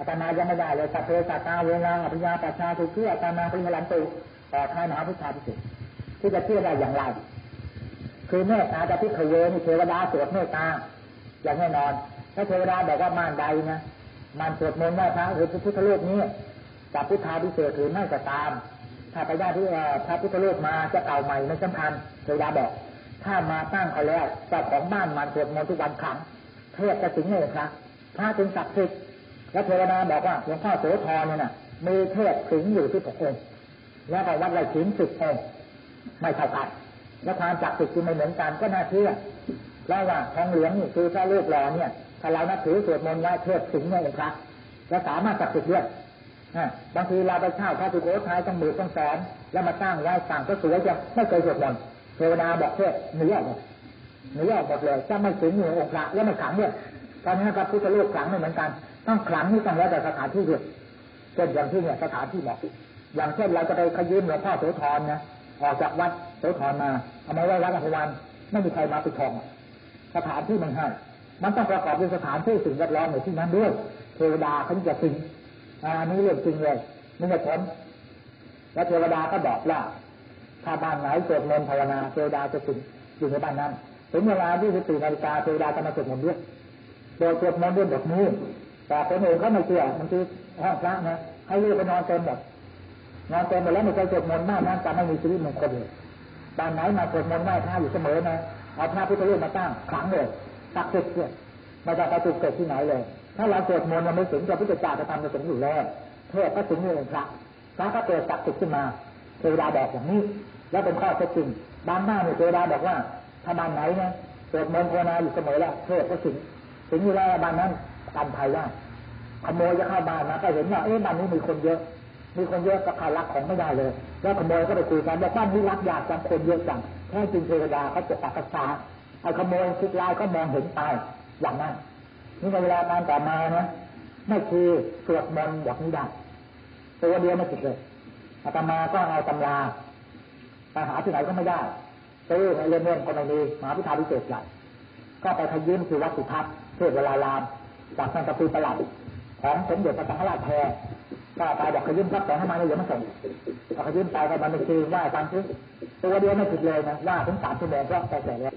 อาตมายังไม่ได้เลยสัพเพสัตตาเวลาอภิญญาปัชชาทุกข์ออาตมาปริหลันตุต่อท้ายมหาพุทธาพิเศษที่จะเชื่อได้อย่างไร คือเมตตาจะพิขเวนี่เทวดาสวดเมตตาอย่างแน่นอน ถ้าเทวดาบอกว่ามารใดนะมารสวดมนต์ไหว้พระหรือพระพุทธรูปนี้จะพุทธาพิเศษหรือไม่ก็ตาม ถ้าไปได้ที่พระพุทธรูปมาจะเก่าใหม่ไม่สำคัญเทวดาบอกถ้ามาตั้งเขาแล้วเจ้าของบ้านมันสวดมนต์ทุกวันขังเทพจะสิงเลยครับพระจึงศักดิ์สิทธิ์ และเทวดาบอกว่าหลวงพ่อโสธรเนี่ยนะมีเทพสิงอยู่ที่พระองค์แล้วก็วัดไรขิงสิบองค์ไม่เท่ากันและความศักสิทธิ์จึงไม่เหมือนกันก็น่าเชื่อแล้วว่าทองเหลืองนี่คือพระรูปหล่อเนี่ยถ้าเรานับถือสวดมนต์ไว้เทพสิงเนี่ยเองครับและสามารถศักสิทธิ์ด้บางทีเราไปเช่าพระสุโขทัยต้องหมื่นต้องแสนแล้วมาตั้งไหว้สั่งก็สวยจะไม่เคยสวดมนต์เทวดาบอกเทพหนีออกหมดหนีออกหมดเลยจะไม่ถึงอยู่องค์พระแล้วไม่ขังเนี่ยตอนนี้ครับพุทธรูปขังไม่เหมือนกัน ต้องขลังนี่ต้องแล้วแต่สถานที่ด้วยเช่นอย่างที่เนี่ยสถานที่เหมาะอย่างเช่นเราจะไปขยืมหลวงพ่อโสธรนะออกจากวัดโสธรมาเอามาไว้วัดอภวันไม่มีใครมาปิดทองสถานที่มันให้มันต้องประกอบด้วยสถานที่สิ่งแวดล้อมในที่นั้นด้วยเทวดาเขาจะสิงอันนี้เรื่องจริงเลยไม่ใช่ผมแล้วเทวดาก็บอกว่าถ้าบ้านไหนสวดมนต์ภาวนาเทวดาจะสิงอยู่ในบ้านนั้นถึงเวลาที่สิบสี่นาฬิกาเทวดาจะมาสวดมนต์ด้วยโดยสวดมนต์ด้วยบทนี้ แต่คนอื่นเขาไม่เชื่อมันคือห้องพระนะให้เลือกไปนอนเต็มหมดนอนเต็มหมดแล้วไม่เคยสวดมนต์มากนั้นจะไม่มีชีวิตมงคลเลยบ้านไหนมาสวดมนต์ไหว้พระอยู่เสมอนะเอาพระพุทธรูปมาตั้งขังเลยศักดิ์สิทธิ์เลยมาจะไปจุดเกิดที่ไหนเลย ถ้าเราสวดมนต์เราไม่ถึงพระพุทธเจ้าจะทำจะถึงอยู่แล้วเทพก็ถึงนี่เองพระพระก็เกิดศักดิ์สิทธิ์ขึ้นมาเทวดาบอกอย่างนี้ แล้วเป็นข้อเท็จจริงบางบ้านเนี่ยเทวดาบอกว่าถ้าบ้านไหนเนี่ยสวดมนต์ภาวนาอยู่เสมอแล้วเทพก็ถึงถึงอยู่แล้วบ้านนั้น กันภัยได้ขโมยจะเข้าบ้านมาก็เห็นว่าเอ๊ะบ้านนี้มีคนเยอะ มีคนเยอะก็ขารักของไม่ได้เลย แล้วขโมยก็ไปคุยกันบอกบ้านนี้รักอยากจังคนเยอะจังแท้จริงเทวดาเขาจะปักษาไอ้ขโมยคิดลายก็มองเห็นตายอย่างนั้นนี่เวลาการต่อมานะไม่คือสวดมนต์อย่างนี้ได้ตัวเดียวไม่ติดเลยอาตมาก็เอาตำราไปหาที่ไหนก็ไม่ได้ซื้อในเรียนเรียนก็ไม่มีมหาพิธาพิเศษใหญ่ก็ไปขยืมที่วัดสุทัศน์เทศเวลาลาม จากท่านตะปูประหลัดของสมเด็จพระสังฆราชแพรก็ไปบอกขยืมทรัพย์สองให้มาเลยเดี๋ยวมาส่งขยืมไปก็มันไปซื้อไหว้ฟังซื้อตัวเดียวไม่ผิดเลยนะว่าถึงสามชั่วโมงก็ไปเสร็จแล้ว